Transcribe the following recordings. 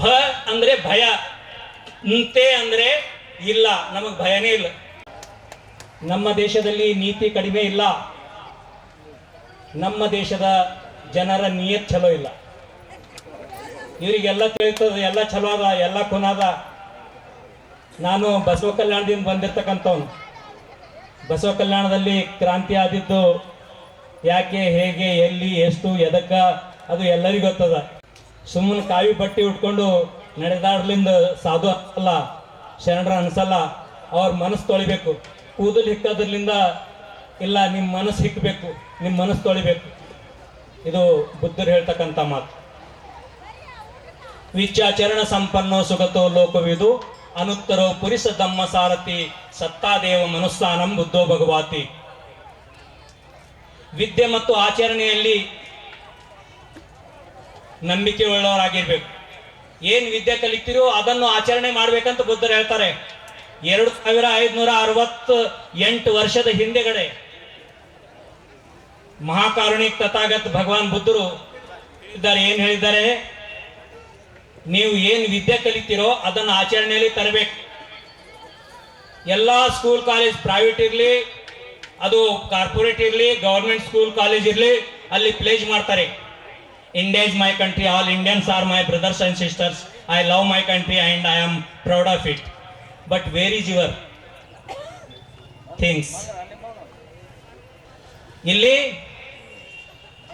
ಭ ಅಂದ್ರೆ ಭಯ ಮುಂತೆ ಅಂದ್ರೆ ಇಲ್ಲ, ನಮಗ್ ಭಯನೇ ಇಲ್ಲ. ನಮ್ಮ ದೇಶದಲ್ಲಿ ನೀತಿ ಕಡಿಮೆ ಇಲ್ಲ. ನಮ್ಮ ದೇಶದ ಜನರ ನಿಯತ್ ಚಲೋ ಇಲ್ಲ. ಇವರಿಗೆಲ್ಲ ತಿಳಿತದ, ಎಲ್ಲ ಚಲೋ ಅದ, ಎಲ್ಲ ಕುನಾದ ನಾನು ಬಸವ ಕಲ್ಯಾಣದಿಂದ ಬಂದಿರ್ತಕ್ಕಂಥವ್ನು. ಬಸವ ಕಲ್ಯಾಣದಲ್ಲಿ ಕ್ರಾಂತಿ ಆದಿದ್ದು ಯಾಕೆ, ಹೇಗೆ, ಎಲ್ಲಿ, ಎಷ್ಟು, ಎದಕ್ಕ, ಅದು ಎಲ್ಲರಿಗೂ ಗೊತ್ತದ. ಸುಮ್ಮನೆ ಕಾವಿ ಬಟ್ಟೆ ಉಟ್ಕೊಂಡು ನಡೆದಾಡ್ಲಿಂದ ಸಾಧು ಅಲ್ಲ, ಶರಣರ ಅನ್ಸಲ್ಲ, ಅವ್ರ ಮನಸ್ಸು ತೊಳಿಬೇಕು. ಕೂದಲು ಹಿಕ್ಕದ್ರಲಿಂದ ಇಲ್ಲ ನಿಮ್ಮ ಮನಸ್ಸು ಹಿಕ್ಕಬೇಕು ನಿಮ್ಮ ಮನಸ್ಸು ತೊಳಿಬೇಕು. ಇದು ಬುದ್ಧರು ಹೇಳ್ತಕ್ಕಂಥ ಮಾತು. ವಿಚ್ಯಾಚರಣ ಸಂಪನ್ನೋ ಸುಗತೋ ಲೋಕವಿದು, ಅನುತ್ತರೋ ಪುರಿಸ ಧಮ್ಮ ಸಾರಥಿ, ಸತ್ತಾದೇವ ಮನುಸ್ಸಾನಂ ಬುದ್ಧೋ ಭಗವಾತಿ. ವಿದ್ಯೆ ಮತ್ತು ಆಚರಣೆಯಲ್ಲಿ ನಂಬಿಕೆ ಉಳ್ಳವರಾಗಿರ್ಬೇಕು. ಏನ್ ವಿದ್ಯೆ ಕಲಿತೀರೋ ಅದನ್ನು ಆಚರಣೆ ಮಾಡ್ಬೇಕಂತ ಬುದ್ಧರು ಹೇಳ್ತಾರೆ. ಎರಡು ಸಾವಿರ ಐದುನೂರ ಅರವತ್ತು ಎಂಟು ವರ್ಷದ ಹಿಂದೆಗಡೆ ಮಹಾಕಾರುಣಿಕ ತಥಾಗತ್ ಭಗವಾನ್ ಬುದ್ಧರು ಇದ್ದಾರೆ ಏನ್ ಹೇಳಿದ್ದಾರೆ? ನೀವು ಏನ್ ವಿದ್ಯೆ ಕಲಿತೀರೋ ಅದನ್ನು ಆಚರಣೆಯಲ್ಲಿ ತರಬೇಕು. ಎಲ್ಲಾ ಸ್ಕೂಲ್ ಕಾಲೇಜ್ ಪ್ರೈವೇಟ್ ಇರಲಿ, ಅದು ಕಾರ್ಪೊರೇಟ್ ಇರಲಿ ಗೌರ್ಮೆಂಟ್ ಸ್ಕೂಲ್ ಕಾಲೇಜ್ ಇರಲಿ, ಅಲ್ಲಿ ಪ್ಲೇಜ್ ಮಾಡ್ತಾರೆ. India is my country all Indians are my brothers and sisters I love my country and I am proud of it but where is your things ಇಲ್ಲಿ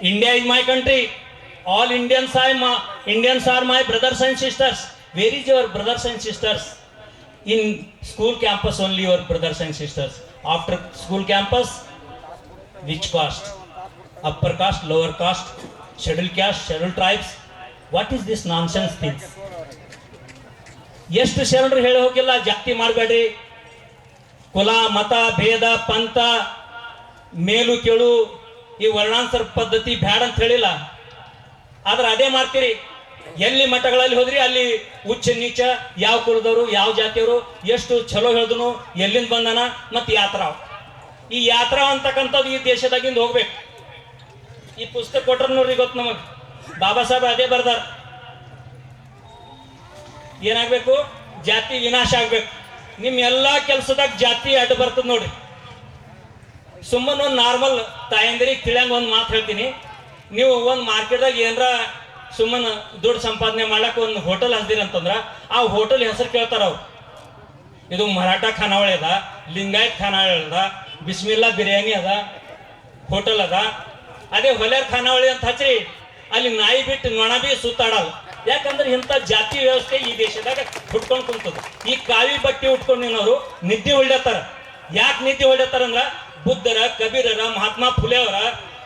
India is my country all Indians I ಮಾ Indians are my brothers and sisters where is your brothers and sisters in school campus only your brothers and sisters after school campus which caste upper caste lower caste schedule caste schedule tribes what is this nonsense things ಎಷ್ಟು ಶರಣರು ಹೇಳಿ ಹೋಗಿಲ್ಲ ಜಾತಿ ಮಾಡಬೇಡ್ರಿ. ಕುಲ, ಮತ, ಭೇದ, ಪಂಥ, ಮೇಲು, ಕೇಳು, ಈ ವರ್ಣಾಂತರ ಪದ್ಧತಿ ಬ್ಯಾಡ ಅಂತ ಹೇಳಿಲ್ಲ. ಆದ್ರೆ ಅದೇ ಮಾಡ್ತೀರಿ. ಎಲ್ಲಿ ಮಠಗಳಲ್ಲಿ ಹೋದ್ರಿ, ಅಲ್ಲಿ ಉಚ್ಚ ನೀಚ, ಯಾವ ಕುಲದವರು, ಯಾವ ಜಾತಿಯವರು, ಎಷ್ಟು ಚಲೋ ಹೇಳ್ದನು, ಎಲ್ಲಿಂದ ಬಂದನ ಮತ್ತೆ ಯಾತ್ರಾವ್. ಈ ಯಾತ್ರಾ ಅಂತಕ್ಕಂಥದ್ದು ಈ ದೇಶದಾಗಿಂದ ಹೋಗ್ಬೇಕು. ಈ ಪುಸ್ತಕ ಕೊಟ್ರ ನೋಡ್ರಿ ಗೊತ್ತು ನಮಗ್. ಬಾಬಾ ಸಾಹೇಬ್ ಅದೇ ಬರ್ದಾರ. ಏನಾಗ್ಬೇಕು? ಜಾತಿ ವಿನಾಶ ಆಗ್ಬೇಕು. ನಿಮ್ ಎಲ್ಲಾ ಕೆಲ್ಸದಾಗ ಜಾತಿ ಅಡ್ಡ ಬರ್ತದ ನೋಡ್ರಿ. ಸುಮ್ಮನೆ ಒಂದು ನಾರ್ಮಲ್ ತಾಯಂದಿರಿಗೆ ತಿಳಿಯಂಗ ಒಂದು ಮಾತು ಹೇಳ್ತೀನಿ. ನೀವು ಒಂದು ಮಾರ್ಕೆಟ್ದಾಗ ಏನರ ಸುಮ್ಮನೆ ದುಡ್ಡು ಸಂಪಾದನೆ ಮಾಡಕ್ಕೆ ಒಂದು ಹೋಟೆಲ್ ಅಂತಂದ್ರ, ಆ ಹೋಟೆಲ್ ಹೆಸರು ಕೇಳ್ತಾರ ಅವ್ರು. ಇದು ಮರಾಠ ಖಾನಾವಳಿ ಅದ, ಲಿಂಗಾಯತ್ ಖಾನಾವಳಿ ಅದ, ಬಿಸ್ಮಿಲ್ಲಾ ಬಿರಿಯಾನಿ ಅದ, ಹೋಟೆಲ್ ಅದ ಅದೇ ಹೊಲೆರ್ ಖಾನಾವಳಿ ಅಂತ ಹಚ್ಚಿ ಅಲ್ಲಿ ನಾಯಿ ಬಿಟ್ಟು ನೊಣ ಬಿ ಸುತ್ತಾಡಲ್ಲ. ಯಾಕಂದ್ರೆ ಇಂಥ ಜಾತಿ ವ್ಯವಸ್ಥೆ ಈ ದೇಶದಾಗ ಹುಟ್ಕೊಂಡು ಕುಂತದ. ಈ ಕಾವಿ ಬಟ್ಟೆ ಉಟ್ಕೊಂಡಿನವರು ನಿದ್ದೆ ಹೊಡ್ಯತ್ತಾರ ಯಾಕೆ ನಿದ್ದೆ ಹೊಡ್ಯತ್ತಾರ ಅಂದ್ರ ಬುದ್ಧರ, ಕಬೀರರ, ಮಹಾತ್ಮ ಫುಲೆ ಅವರ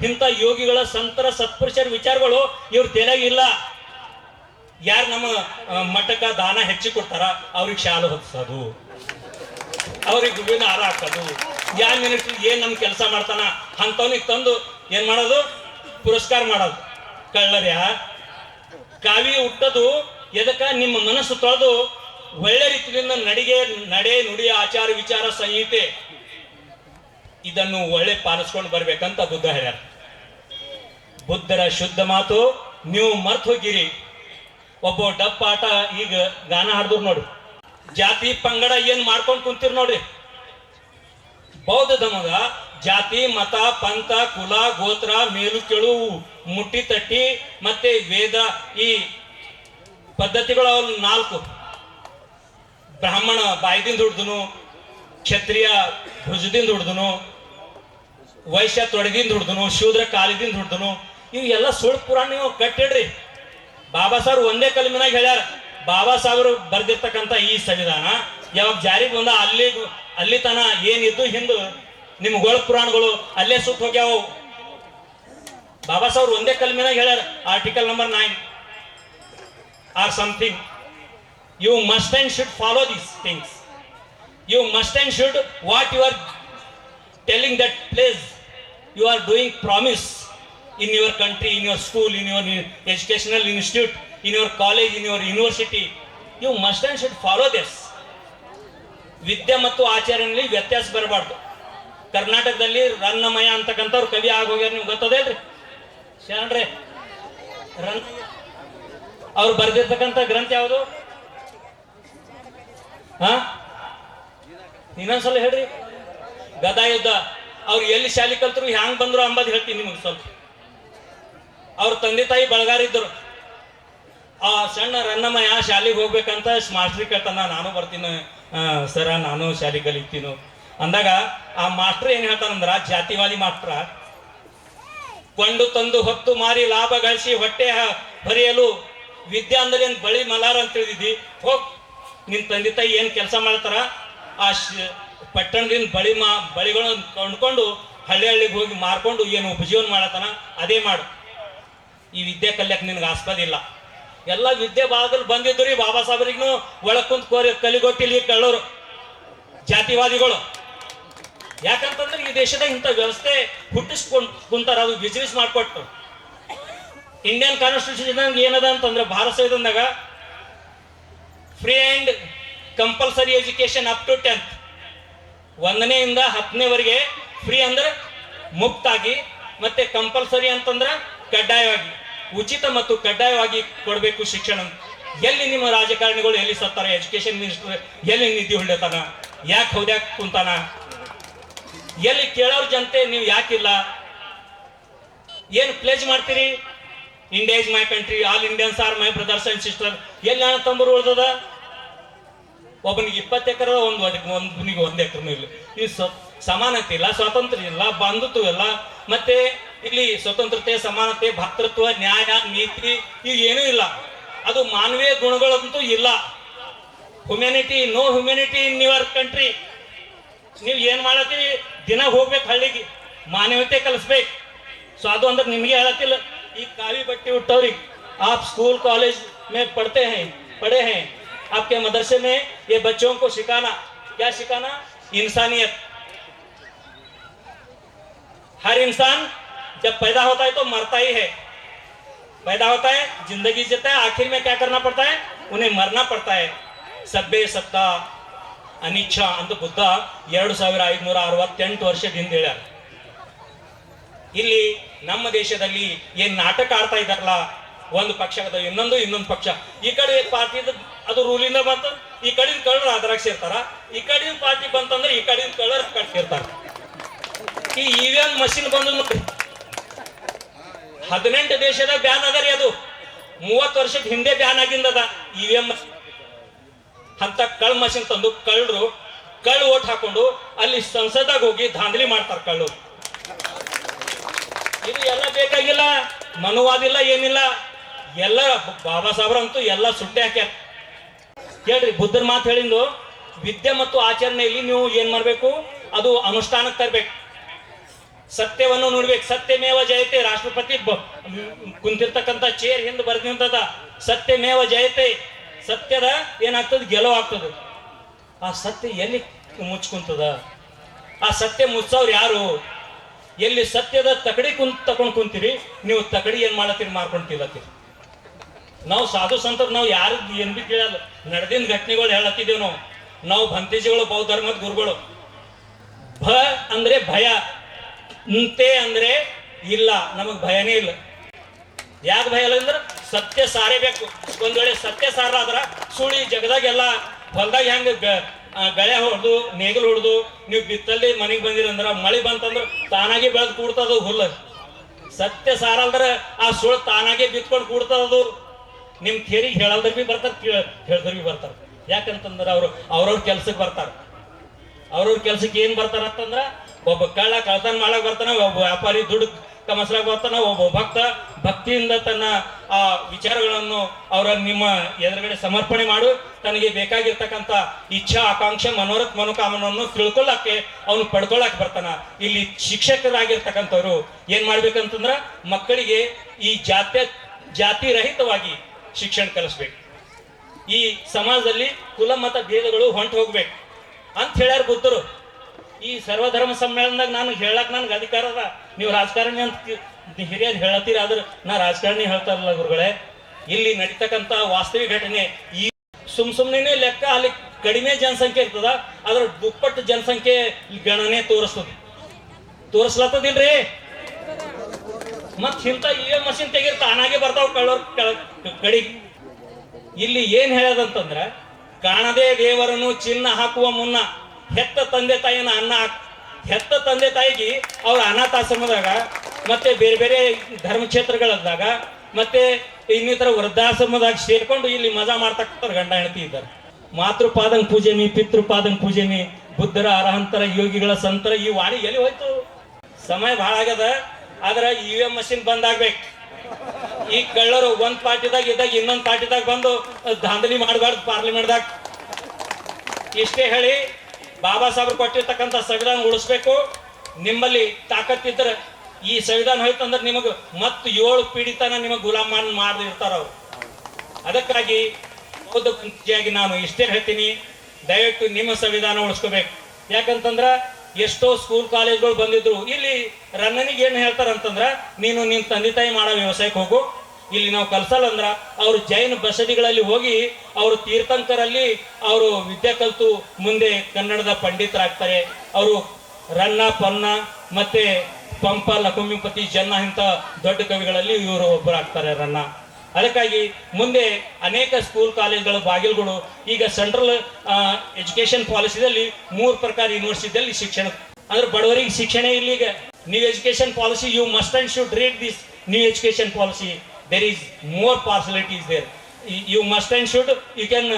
ಇಂಥ ಯೋಗಿಗಳ ಸಂತರ ಸತ್ಪುರುಷರ ವಿಚಾರಗಳು ಇವ್ರ ತೆಲಗಿಲ್ಲ ಯಾರು ನಮ್ಮ ಮಠಕ್ಕ ದಾನ ಹೆಚ್ಚಿ ಕೊಡ್ತಾರ, ಅವ್ರಿಗೆ ಶಾಲು ಹೊತ್ಸೋದು. ಅವ್ರಿಗೆ ಹೂವಿನ ಹಾರ ಹಾಕೋದು. ಯಾವ ಮಿನಿಸ್ಟ್ರಿ ಏನ್ ನಮ್ ಕೆಲಸ ಮಾಡ್ತಾನ ಅಂತವನಿಗೆ ತಂದು ಏನ್ ಮಾಡೋದು? ಪುರಸ್ಕಾರ ಮಾಡೋದು. ಕಳ್ಳರ್ಯ? ಕಾವಿ ಹುಟ್ಟದು ಎದಕ್ಕ ನಿಮ್ಮ ಮನಸ್ಸು ತೊಳೆದು ಒಳ್ಳೆ ರೀತಿಯಿಂದ ನಡಿಗೆ, ನಡೆ, ನುಡಿ, ಆಚಾರ ವಿಚಾರ ಸಂಹಿತೆ ಇದನ್ನು ಒಳ್ಳೆ ಪಾಲಿಸ್ಕೊಂಡು ಬರ್ಬೇಕಂತ ಬುದ್ಧ ಹೇಳ್ಯಾರ ಬುದ್ಧರ ಶುದ್ಧ ಮಾತು, ನೀವು ಮರ್ತ್ ಹೋಗಿರಿ. ಒಬ್ಬ ಡಪ್ಪ ಆಟ ಈಗ ಗಾನ ಹಾಡ್ದ್ರು ನೋಡಿ. ಜಾತಿ ಪಂಗಡ ಏನ್ ಮಾಡ್ಕೊಂಡು ಕುಂತೀರಿ ನೋಡ್ರಿ. ಬೌದ್ಧ ಧರ್ಮದ ಜಾತಿ, ಮತ, ಪಂಥ, ಕುಲ, ಗೋತ್ರ, ಮೇಲು, ಕೆಳು, ಮುಟ್ಟಿ, ತಟ್ಟಿ, ಮತ್ತೆ ವೇದ ಈ ಪದ್ಧತಿಗಳು ನಾಲ್ಕು. ಬ್ರಾಹ್ಮಣ ಬಾಯ್ದಿಂದ ಹುಡ್ದನು ಕ್ಷತ್ರಿಯ ಭುಜದಿಂದ ಹುಡ್ದನು ವೈಶ್ಯ ತೊಡೆದಿಂದ ಹುಡ್ದನು ಶೂದ್ರ ಕಾಲಿದಿಂದ ಹುಡ್ದನು ಇವು ಎಲ್ಲ ಸುಳ್ಳು ಪುರಾಣ ನೀವು ಕಟ್ಟಿಡ್ರಿ. ಬಾಬಾ ಸಾಹೇಬ್ ಒಂದೇ ಕಲಮಿನಾಗ ಹೇಳ್ಯಾರ, ಬಾಬಾ ಸಾಹೇಬರು ಬರ್ದಿರ್ತಕ್ಕಂಥ ಈ ಸಂವಿಧಾನ, ಯಾವಾಗ ಜಾರಿಗೆ ಬಂದ ಅಲ್ಲಿ ಅಲ್ಲಿ ತನ ಏನಿದ್ದು ಹಿಂದು ನಿಮ್ಮ ಗೋಳ ಪುರಾಣಗಳು ಅಲ್ಲೇ ಸುಟ್ಟು ಹೋಗ್ಯಾವು. ಬಾಬಾ ಸಾಹೇಬ್ರು ಒಂದೇ ಕಲ್ ಮೇಲೆ ಹೇಳ್ಯಾರ article number nine or something you must and should follow this things you must and should what you are telling that place you are doing promise in your country in your school in your educational institute in your college in your university you must and should follow this ವಿದ್ಯೆ ಮತ್ತು ಆಚರಣೆಯಲ್ಲಿ ವ್ಯತ್ಯಾಸ ಬರಬಾರ್ದು. ಕರ್ನಾಟಕದಲ್ಲಿ ರನ್ನಮಯ ಅಂತಕ್ಕಂಥವ್ರು ಕವಿ ಆಗೋಗ್ಯಾರ ನಿಮ್ಗೆ ಗೊತ್ತದೇನ್ರಿ? ಶರಣ್ರಿ run ಅವ್ರು ಬರೆದಿರ್ತಕ್ಕಂಥ ಗ್ರಂಥ ಯಾವುದು? ಹಾ? ಇನ್ನೊಂದ್ಸಲ ಹೇಳ್ರಿ. ಗದಾ ಯುದ್ಧ ಅವ್ರು ಎಲ್ಲಿ ಶಾಲೆ ಕಲ್ತರು, ಹ್ಯಾಂಗ್ ಬಂದ್ರು ಅಂಬದ್ ಹೇಳ್ತೀನಿ ನಿಮ್ಗೆ ಸ್ವಲ್ಪ. ಅವ್ರ ತಂದೆ ತಾಯಿ ಬಳಗಾರಿದ್ರು ಆ ಸಣ್ಣ ರನ್ನಮಯ ಶಾಲೆಗೆ ಹೋಗ್ಬೇಕಂತ ಮಾಸ್ಟ್ರಿ ಕೇಳ್ತಾನ, ನಾನು ಬರ್ತೀನಿ ಸರ, ನಾನು ಶಾಲೆ ಕಲಿತೀನು. ಅಂದಾಗ ಆ ಮಾಸ್ಟರ್ ಏನ್ ಹೇಳ್ತಾನಂದ್ರ, ಜಾತಿವಾದಿ ಮಾಸ್ಟ್ರ, ಕೊಂಡು ತಂದು ಹೊತ್ತು ಮಾರಿ ಲಾಭ ಗಳಿಸಿ ಹೊಟ್ಟೆ ಹರಿಯಲು ವಿದ್ಯಾ ಅಂದ್ರೆ ಏನ್ ಬಳಿ ಮಲಾರ ಅಂತ ತಿಳಿದಿದ್ದಿ. ಹೋಗ್ ನಿನ್ ತಂದೆ ತಾಯಿ ಏನ್ ಕೆಲಸ ಮಾಡ್ತಾರ? ಆ ಪಟ್ಟಣದಿಂದ ಬಳಿ ಮಾ, ಬಳಿಗಳನ್ನು ಕೊಂಡ್ಕೊಂಡು ಹಳ್ಳಿ ಹಳ್ಳಿಗೆ ಹೋಗಿ ಮಾರ್ಕೊಂಡು ಏನು ಉಪಜೀವನ ಮಾಡತ್ತಾನ ಅದೇ ಮಾಡು. ಈ ವಿದ್ಯೆ ಕಲಿಯಕ್ಕೆ ನಿನ್ಗೆ ಆಸ್ಪದ ಇಲ್ಲ. ಎಲ್ಲ ವಿದ್ಯೆ ಭಾಗದಲ್ಲಿ ಬಂದಿದ್ದು ರೀ, ಬಾಬಾ ಸಾಹೇಬ್ರಿಗೂ ಒಳಗೆ ಕೋರಿ ಕಲಿಗೊಟ್ಟಿಲ್ಲಿ ಕಳ್ಳೋರು. ಜಾತಿವಾದಿಗಳು. ಯಾಕಂತಂದ್ರೆ ಈ ದೇಶದ ಇಂಥ ವ್ಯವಸ್ಥೆ ಹುಟ್ಟಿಸ್ಕೊಂಡ್ ಕುಂತಾರ, ಅದು ಬಿಸ್ನೆಸ್ ಮಾಡ್ಕೊಟ್ಟು. ಇಂಡಿಯನ್ ಕಾನ್ಸ್ಟಿಟ್ಯೂಷನ್ ಏನದ ಅಂತಂದ್ರೆ Bharat ಸಂವಿಧಾನದಾಗ free and compulsory education up to tenth ಒಂದನೆಯಿಂದ ಹತ್ತನೇವರೆಗೆ ಫ್ರೀ ಅಂದ್ರೆ ಮುಕ್ತಾಗಿ, ಮತ್ತೆ ಕಂಪಲ್ಸರಿ ಅಂತಂದ್ರೆ ಕಡ್ಡಾಯವಾಗಿ, ಉಚಿತ ಮತ್ತು ಕಡ್ಡಾಯವಾಗಿ ಕೊಡಬೇಕು ಶಿಕ್ಷಣ. ಎಲ್ಲಿ ನಿಮ್ಮ ರಾಜಕಾರಣಿಗಳು ಎಲ್ಲಿ ಸತ್ತಾರ ಎಜುಕೇಶನ್ ಮಿನಿಸ್ಟರ್ ಎಲ್ಲಿ ನಿಧಿ ಹೊಳ್ಳತಾನ ಯಾಕೆ ಹೌದ್ಯಾಕ್ ಕುಂತಾನ? ಎಲ್ಲಿ ಕೇಳೋರ್ ಜನತೆ ನೀವು ಯಾಕಿಲ್ಲ? ಏನು ಪ್ಲೇಜ್ ಮಾಡ್ತೀರಿ? India is my country all Indians are my brothers and sister ಎಲ್ಲಿ ಅಣ್ಣ ತಂಬರು ಉಳ್ದದ? ಒಬ್ಬನಿಗೆ ಇಪ್ಪತ್ತು ಎಕರೆ, ಒಂದು ಅದಕ್ಕೆ ಒಂದನಿಗೆ ಒಂದು ಎಕರೆನೂ ಇಲ್ಲ. ಈ ಸಮಾನತೆ ಇಲ್ಲ, ಸ್ವಾತಂತ್ರ್ಯ ಇಲ್ಲ, ಬಂಧುತ್ವ ಇಲ್ಲ. ಮತ್ತೆ ಇಲ್ಲಿ ಸ್ವತಂತ್ರತೆ, ಸಮಾನತೆ, ಭಕ್ತೃತ್ವ, ನ್ಯಾಯ, ನೀತಿ ಈಗ ಏನೂ ಇಲ್ಲ. ಅದು ಮಾನವೀಯ ಗುಣಗಳಂತೂ ಇಲ್ಲ. Humanity no humanity in your country ನೀವು ಏನು ಮಾಡತ್ತೀರಿ? ದಿನ ಹೋಗ್ಬೇಕು ಹಳ್ಳಿಗೆ ಮಾನವೀಯತೆ ಕಲಿಸ್ಬೇಕು ಸೊ ಅದು ಅಂದ್ರೆ ನಿಮಗೆ ಹೇಳತ್ತಿಲ್ಲ ಈ ಕಾವಿ ಬಟ್ಟೆ ಉಟ್ಟವ್ರಿಗೆ आप स्कूल कॉलेज में पढ़ते हैं पढ़े हैं आपके मदरसे में ये बच्चों को सिखाना क्या सिखाना इंसानियत हर इंसान जब पैदा होता है तो मरता ही है पैदा होता है जिंदगी जीता है आखिर में क्या करना पड़ता है उन्हें मरना पड़ता है ಸಬ್ಬೆ ಸತ್ತ ಅನಿಚ್ಛ ಅಂತ ಬುದ್ಧ ಎರಡು ಸಾವಿರ ಐದುನೂರ ಅರವತ್ತೆಂಟು ವರ್ಷದಿಂದ ಹೇಳ್ಯಾರ ಇಲ್ಲಿ ನಮ್ಮ ದೇಶದಲ್ಲಿ ಏನ್ ನಾಟಕ ಆಡ್ತಾ ಇದಾರಲ್ಲ ಒಂದು ಪಕ್ಷ ಅದ ಇನ್ನೊಂದು ಇನ್ನೊಂದು ಪಕ್ಷ. ಈ ಕಡೆ ಪಾರ್ಟಿ ಅದು ರೂಲಿಂದ ಬಂತ, ಈ ಕಡಿನ ಕಳ್ಳರು ಅದ್ರಾಗ ಸೇರ್ತಾರ. ಈ ಕಡಿನ ಪಾರ್ಟಿ ಬಂತಂದ್ರೆ ಈ ಕಡಿನ ಕಳ್ಳರು ಆ ಸೇರ್ತಾರ. ಈ ಇವಿಎಂ ಮಷಿನ್ ಬಂದು ನೋಡಿ ಹದಿನೆಂಟು ದೇಶದ ಬ್ಯಾನ್ ಅದ ರೀ ಅದು. ಮೂವತ್ತು ವರ್ಷದ ಹಿಂದೆ ಬ್ಯಾನ್ ಆಗಿಂದದ ಇವಿಎಂ ಅಂತ ಕಳ್ ಮಷಿನ್ ತಂದು ಕಳ್ಳರು ಕಳ್ಳು ಓಟ್ ಹಾಕೊಂಡು ಅಲ್ಲಿ ಸಂಸದಾಗ ಹೋಗಿ ಧಾಂಧಲಿ ಮಾಡ್ತಾರ ಕಳ್ಳು. ಇದು ಎಲ್ಲ ಬೇಕಾಗಿಲ್ಲ, ಮನುವಾದಿಲ್ಲ ಏನಿಲ್ಲ. ಎಲ್ಲ ಬಾಬಾ ಸಾಹೇಬ್ರಂತೂ ಎಲ್ಲ ಸುಟ್ಟೆ ಹಾಕ್ಯಾರ. ಕೇಳ್ರಿ ಬುದ್ಧರ ಮಾತು ಹೇಳಿದ್ದು ವಿದ್ಯೆ ಮತ್ತು ಆಚರಣೆಯಲ್ಲಿ ನೀವು ಏನ್ ಮಾಡ್ಬೇಕು? ಅದು ಅನುಷ್ಠಾನಕ್ಕೆ ತರ್ಬೇಕು. ಸತ್ಯವನ್ನು ನೋಡ್ಬೇಕು. ಸತ್ಯಮೇವ ಜಯತೆ ರಾಷ್ಟ್ರಪತಿ ಕುಂತಿರ್ತಕ್ಕಂಥ ಚೇರ್ ಹಿಂದೆ ಬರ್ದಿಂತದ ಸತ್ಯಮೇವ ಜಯತೆ. ಸತ್ಯದ ಏನಾಗ್ತದೆ? ಗೆಲುವು ಆಗ್ತದೆ. ಆ ಸತ್ಯ ಎಲ್ಲಿ ಮುಚ್ಕೊಂತದ? ಆ ಸತ್ಯ ಮುಚ್ಚವ್ರು ಯಾರು? ಎಲ್ಲಿ ಸತ್ಯದ ತಕಡಿ ಕುಂತ ತಕೊಂಡ್ ಕುಂತೀರಿ, ನೀವು ತಕಡಿ ಏನ್ ಮಾಡತ್ತೀರಿ ಮಾರ್ಕೊಂಡ್ ತಿಲ್ಲತ್ತೀರಿ ನಾವು ಸಾಧು ಸಂತರು, ನಾವು ಯಾರು ಏನ್ ಬಿ ಕೇಳಲ್ಲ. ನಡೆದಿನ ಘಟನೆಗಳು ಹೇಳತ್ತಿದ್ದೇವೆ ನಾವು. ನಾವು ಭಂತೀಜಿಗಳು ಬೌದ್ಧ ಧರ್ಮದ ಗುರುಗಳು. ಭ ಅಂದ್ರೆ ಭಯ ಅಂತೆ ಅಂದ್ರೆ ಇಲ್ಲ. ನಮಗ್ ಭಯನೇ ಇಲ್ಲ. ಯಾಕೆ ಭಯ ಇಲ್ಲ ಅಂದ್ರೆ ಸತ್ಯ ಸಾರೇಬೇಕು. ಒಂದ್ ವೇಳೆ ಸತ್ಯ ಸಾರಾದ್ರ ಸುಳಿ ಜಗದಾಗೆಲ್ಲ ಹೊಲ್ದಾಗ ಹೆಂಗ ಗಳೆ ಹೊಡೆದು, ನೇಗಿಲು ಹೊಡೆದು, ನೀವು ಬಿತ್ತಲ್ಲಿ ಮನೆಗೆ ಬಂದಿರಂದ್ರ ಮಳೆ ಬಂತಂದ್ರ ತಾನಾಗೆ ಬೆಳೆದು ಕೂಡ್ತದ ಹುಲ್ಲು. ಸತ್ಯ ಸಾರಲ್ದ್ರ ಆ ಸುಳ್ಳು ತಾನಾಗೆ ಬಿತ್ಕೊಂಡು ಕೂಡ್ತದದು ನಿಮ್ ಥೇರಿ ಹೇಳಲ್ದ್ರ ಬಿ ಬರ್ತಾರ ಹೇಳ್ದ್ರ ಬಿ ಬರ್ತಾರ. ಯಾಕಂತಂದ್ರ ಅವ್ರು, ಅವ್ರವ್ರ ಕೆಲ್ಸಕ್ಕೆ ಬರ್ತಾರ. ಅವ್ರವ್ರ ಕೆಲ್ಸಕ್ಕೆ ಏನ್ ಬರ್ತಾರ ಅಂತಂದ್ರ, ಒಬ್ಬ ಕಳ್ಳ ಕಳ್ತನ ಮಾಡಕ್ ಬರ್ತಾನ, ಒಬ್ಬ ವ್ಯಾಪಾರಿ ದುಡ್ಡು ಬರ್ತಾನ ಒಬ್ಬ ಭಕ್ತ, ಭಕ್ತಿಯಿಂದ ತನ್ನ, ಆ, ವಿಚಾರಗಳನ್ನು ಅವರ ನಿಮ್ಮ ಎದುರುಗಡೆ ಸಮರ್ಪಣೆ ಮಾಡು. ತನಗೆ ಬೇಕಾಗಿರ್ತಕ್ಕಂಥ ಇಚ್ಛಾ, ಆಕಾಂಕ್ಷೆ, ಮನೋರಥ ಮನೋಕಾಮನವನ್ನು ತಿಳ್ಕೊಳ್ಳಕ್ಕೆ ಅವನು ಪಡ್ಕೊಳ್ಳಕ್ ಬರ್ತಾನ. ಇಲ್ಲಿ ಶಿಕ್ಷಕರಾಗಿರ್ತಕ್ಕಂಥವ್ರು ಏನ್ ಮಾಡ್ಬೇಕಂತಂದ್ರ ಮಕ್ಕಳಿಗೆ ಈ ಜಾತ್ಯ ಜಾತಿ ರಹಿತವಾಗಿ ಶಿಕ್ಷಣ ಕಲಿಸ್ಬೇಕು. ಈ ಸಮಾಜದಲ್ಲಿ ಕುಲ ಮತ ಭೇದಗಳು ಹೊಂಟು ಹೋಗ್ಬೇಕು ಅಂತ ಹೇಳ್ಯಾರ ಬುದ್ಧರು. ಈ ಸರ್ವಧರ್ಮ ಸಮ್ಮೇಳನದಾಗ ನಾನು ಹೇಳಕ್ ನನ್ಗೆ ಅಧಿಕಾರ ಅದ. ನೀವು ರಾಜಕಾರಣಿ ಅಂತ ಹಿರಿಯರು ಹೇಳತ್ತೀರಿ, ಆದ್ರೆ ನಾ ರಾಜಕಾರಣಿ ಹೇಳ್ತಾರಲ್ಲ ಗುರುಗಳೇ. ಇಲ್ಲಿ ನಡೀತಕ್ಕಂತ ವಾಸ್ತವಿಕ ಘಟನೆ ಈ ಸುಮ್ ಸುಮ್ನೆ ಲೆಕ್ಕ ಅಲ್ಲಿ ಕಡಿಮೆ ಜನಸಂಖ್ಯೆ ಇರ್ತದ ಅದ್ರ ದುಪ್ಪಟ್ಟು ಜನಸಂಖ್ಯೆ ಗಣನೆ ತೋರಿಸ್ತದೆ. ತೋರಿಸ್ಲತ್ತದಿಲ್ರಿ? ಮತ್ ಇಂತ ಇ ಮಷಿನ್ ತೆಗಿರ್ ತಾನಾಗೆ ಬರ್ತಾವ ಕಳ್ಳೋರ್ ಕಡಿ ಇಲ್ಲಿ ಏನ್ ಹೇಳದಂತಂದ್ರ, ಕಾಣದೇ ದೇವರನ್ನು ಚಿನ್ನ ಹಾಕುವ ಮುನ್ನ ಹೆತ್ತ ತಂದೆ ತಾಯಿನ ಅನ್ನ ಹೆತ್ತ ತಂದೆ ತಾಯಿಗೆ ಅವ್ರ ಅನಾಥಾಶ್ರಮದಾಗ, ಮತ್ತೆ ಬೇರೆ ಬೇರೆ ಧರ್ಮಕ್ಷೇತ್ರಗಳದಾಗ, ಮತ್ತೆ ಇನ್ನಿತರ ವೃದ್ಧಾಶ್ರಮದಾಗ ಸೇರ್ಕೊಂಡು ಇಲ್ಲಿ ಮಜಾ ಮಾಡ್ತಕ್ಕಂಥ ಗಂಡ ಹೆಂಡತಿ ಇದ್ದಾರೆ. ಮಾತೃಪಾದಂಗ್ ಪೂಜೆ ಮೀ ಪಿತೃಪಾದಂಗ್ ಪೂಜೆ ಮೀ ಬುದ್ಧರ ಅರಹಂತರ, ಯೋಗಿಗಳ ಸಂತರ ಈ ವಾಣಿ ಎಲ್ಲಿ ಹೋಯ್ತು? ಸಮಯ ಭಾಳ ಆಗ್ಯದ, ಆದ್ರೆ ಇ ಎಂ ಮಷಿನ್ ಬಂದಾಗ್ಬೇಕು. ಈ ಕಳ್ಳರು ಒಂದ್ ಪಾರ್ಟಿದಾಗ ಇದ್ದಾಗ ಇನ್ನೊಂದ್ ಪಾರ್ಟಿದಾಗ ಬಂದು ದಾಂಧಲಿ ಮಾಡಬಾರ್ದು ಪಾರ್ಲಿಮೆಂಟ್ದಾಗ ಇಷ್ಟೇ ಹೇಳಿ ಬಾಬಾ ಸಾಹೇಬ್ರು ಕೊಟ್ಟಿರ್ತಕ್ಕಂಥ ಸಂವಿಧಾನ ಉಳಿಸ್ಬೇಕು. ನಿಮ್ಮಲ್ಲಿ ತಾಕತ್ತಿದ್ರೆ ಈ ಸಂವಿಧಾನ ಹೋಯ್ತಂದ್ರೆ ನಿಮಗೆ ಮತ್ತೆ ಏಳು ಪೀಡಿತನ ನಿಮಗೆ ಗುಲಾಮ್ ಮಾಡಿ ಮಾಡಿರ್ತಾರ ಅವರು. ಅದಕ್ಕಾಗಿ ಬೌದ್ಧ ನಾನು ಇಷ್ಟೇ ಹೇಳ್ತೀನಿ. ದಯವಿಟ್ಟು ನಿಮ್ಮ ಸಂವಿಧಾನ ಉಳಿಸ್ಕೋಬೇಕು. ಯಾಕಂತಂದ್ರ ಎಷ್ಟೋ ಸ್ಕೂಲ್ ಕಾಲೇಜ್ಗಳು ಬಂದಿದ್ರು. ಇಲ್ಲಿ ರನ್ನನಿಗೆ ಏನು ಹೇಳ್ತಾರಂತಂದ್ರ, ನೀನು ನಿನ್ನ ತಂದೆ ತಾಯಿ ಮಾಡೋ ವ್ಯವಸಾಯಕ್ಕೆ ಹೋಗು. ಇಲ್ಲಿ ನಾವು ಕಲ್ಸಲ್ಲ ಅಂದ್ರ ಅವರು ಜೈನ ಬಸದಿಗಳಲ್ಲಿ ಹೋಗಿ ಅವರು ತೀರ್ಥಂಕರಲ್ಲಿ ಅವರು ವಿದ್ಯೆ ಕಲಿತು ಮುಂದೆ ಕನ್ನಡದ ಪಂಡಿತರಾಗ್ತಾರೆ. ಅವರು ರನ್ನ, ಪನ್ನ ಮತ್ತೆ ಪಂಪ ಲಕುಮಿಪತಿ ಜನ್ನ ಇಂಥ ದೊಡ್ಡ ಕವಿಗಳಲ್ಲಿ ಇವರು ಒಬ್ಬರಾಗ್ತಾರೆ ರನ್ನ. ಅದಕ್ಕಾಗಿ ಮುಂದೆ ಅನೇಕ ಸ್ಕೂಲ್, ಕಾಲೇಜ್ಗಳ, ಬಾಗಿಲುಗಳು ಈಗ ಸೆಂಟ್ರಲ್ ಎಜುಕೇಶನ್ ಪಾಲಿಸಿದಲ್ಲಿ ಮೂರು ಪ್ರಕಾರ ಯೂನಿವರ್ಸಿಟಿಯಲ್ಲಿ ಶಿಕ್ಷಣ. ಅಂದ್ರೆ ಬಡವರಿಗೆ ಶಿಕ್ಷಣ ಇಲ್ಲ ಈಗ. New education policy you must and should read this new education policy there is more possibilities there you must and should you can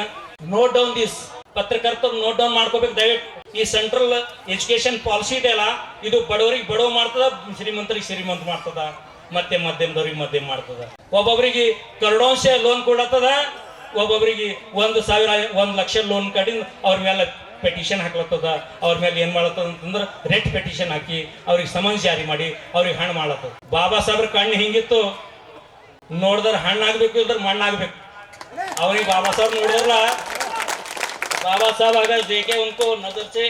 note down this ಪತ್ರಕರ್ತರು ನೋಟ್ ಡೌನ್ ಮಾಡ್ಕೋಬೇಕು, ದಯವಿಟ್ಟು. ಈ ಸೆಂಟ್ರಲ್ ಎಜುಕೇಶನ್ ಪಾಲಿಸಿ ಇದೆಯಲ್ಲ ಇದು ಬಡವರಿಗೆ ಬಡವ ಮಾಡ್ತದ, ಶ್ರೀಮಂತರಿಗೆ ಶ್ರೀಮಂತ ಮಾಡ್ತದ, ಮತ್ತೆ ಮಧ್ಯಮದವ್ರಿಗೆ ಮಧ್ಯಮ ಮಾಡ್ತದ. ಒಬ್ಬೊಬ್ಬರಿಗೆ ಕರೋಡಾಂಶ ಲೋನ್ ಕೊಡತ್ತದ ಒಬ್ಬೊಬ್ಬರಿಗೆ ಒಂದು ಸಾವಿರ, ಒಂದು ಲಕ್ಷ ಲೋನ್ ಕಡಿಂದ ಅವ್ರ ಮೇಲೆ ಪೆಟಿಷನ್ ಹಾಕ್ಲತ್ತದ, ಅವ್ರ ಮೇಲೆ ಏನ್ ಮಾಡತ್ತದ ಅಂತಂದ್ರೆ ರೆಟ್ ಪೆಟಿಷನ್ ಹಾಕಿ, ಅವ್ರಿಗೆ ಸಮನ್ಸ್ ಜಾರಿ ಮಾಡಿ, ಅವ್ರಿಗೆ ಹಣ ಮಾಡತ್ತದ. ಬಾಬಾ ಸಾಹೇಬ್ರ ಕಣ್ಣು ಹಿಂಗಿತ್ತು ನೋಡಿದ್ರೆ ಹಣ್ಣು ಆಗ್ಬೇಕು ಇಲ್ದ್ರೆ ಮಣ್ಣು ಆಗ್ಬೇಕು ಅವನಿಗೆ ಬಾಬಾ ಸಾಹೇಬ್ ನೋಡಿದ್ರಲ್ಲ बाबा साहब अगर देखे उनको नजर से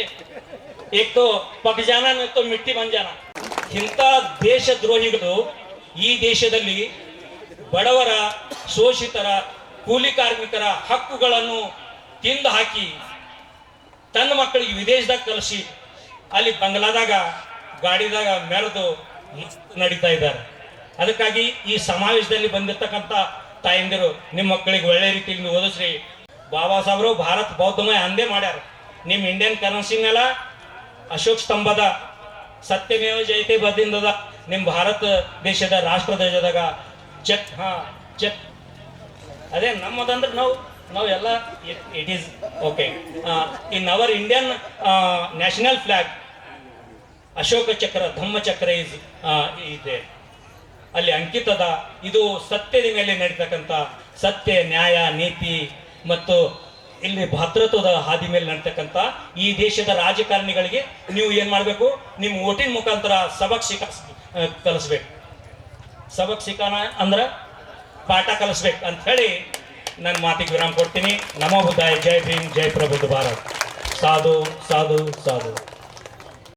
एक तो पक जाना नहीं तो मिट्टी बन जाना ಇಂಥ ದೇಶದ್ರೋಹಿಗಳು ಈ ದೇಶದಲ್ಲಿ ಬಡವರ ಶೋಷಿತರ ಕೂಲಿ ಕಾರ್ಮಿಕರ ಹಕ್ಕುಗಳನ್ನು ತಿಂದು ಹಾಕಿ ತನ್ನ ಮಕ್ಕಳಿಗೆ ವಿದೇಶದಾಗ ಕಲಿಸಿ ಅಲ್ಲಿ ಬಂಗ್ಲಾದಾಗ ಗಾಡಿದಾಗ ಮೆರೆದು ಮಸ್ತ್ ನಡೀತಾ ಇದ್ದಾರೆ ಅದಕ್ಕಾಗಿ ಈ ಸಮಾವೇಶದಲ್ಲಿ ಬಂದಿರತಕ್ಕಂಥ ತಾಯಂದಿರು, ನಿಮ್ಮ ಮಕ್ಕಳಿಗೆ ಒಳ್ಳೆ ರೀತಿಯಿಂದ ಓದಿಸ್ರಿ. ಬಾಬಾ ಸಾಹೇಬರು ಭಾರತ್ ಬೌದ್ಧಮಯ ಅಂದೇ ಮಾಡ್ಯಾರ. ನಿಮ್ಮ ಇಂಡಿಯನ್ ಕರೆನ್ಸಿ ಅಶೋಕ್ ಸ್ತಂಭದ ಸತ್ಯಮೇವ ಜಯತೆ ಬದಿಂದದ ನಿಮ್ಮ ಭಾರತ ದೇಶದ ರಾಷ್ಟ್ರ ಧ್ವಜದಾಗ ಚೆಕ್, ಹಾ, ಚೆಕ್. ಅದೇ ನಮ್ಮದಂದ್ರೆ ನಾವು ನಾವು ಎಲ್ಲ it is okay in our Indian national flag Ashoka Chakra, Dhamma Chakra is ಇದೆ. ಅಲ್ಲಿ ಅಂಕಿತದ ಇದು ಸತ್ಯದ ಮೇಲೆ ನಡೀತಕ್ಕಂಥ ಸತ್ಯ, ನ್ಯಾಯ, ನೀತಿ ಮತ್ತು ಇಲ್ಲಿ ಭದ್ರತ್ವದ ಹಾದಿ ಮೇಲೆ ನಡೀತಕ್ಕಂಥ ಈ ದೇಶದ ರಾಜಕಾರಣಿಗಳಿಗೆ ನೀವು ಏನು ಮಾಡಬೇಕು? ನಿಮ್ಮ ಓಟಿನ ಮುಖಾಂತರ ಸಬಕ್ ಶಿಕ ಕಲಿಸ್ಬೇಕು. ಸಬಕ್ ಶಿಕಾನ ಅಂದ್ರೆ ಪಾಠ ಕಲಿಸ್ಬೇಕು ಅಂತ ಹೇಳಿ ನನ್ನ ಮಾತಿಗೆ ವಿರಾಮ ಕೊಡ್ತೀನಿ. ನಮೋ ಬುದ್ಧಾಯ, ಜೈ ಭೀಮ್, ಜೈ ಪ್ರಬುದ್ಧ ಭಾರತ್. ಸಾಧು ಸಾಧು ಸಾಧು.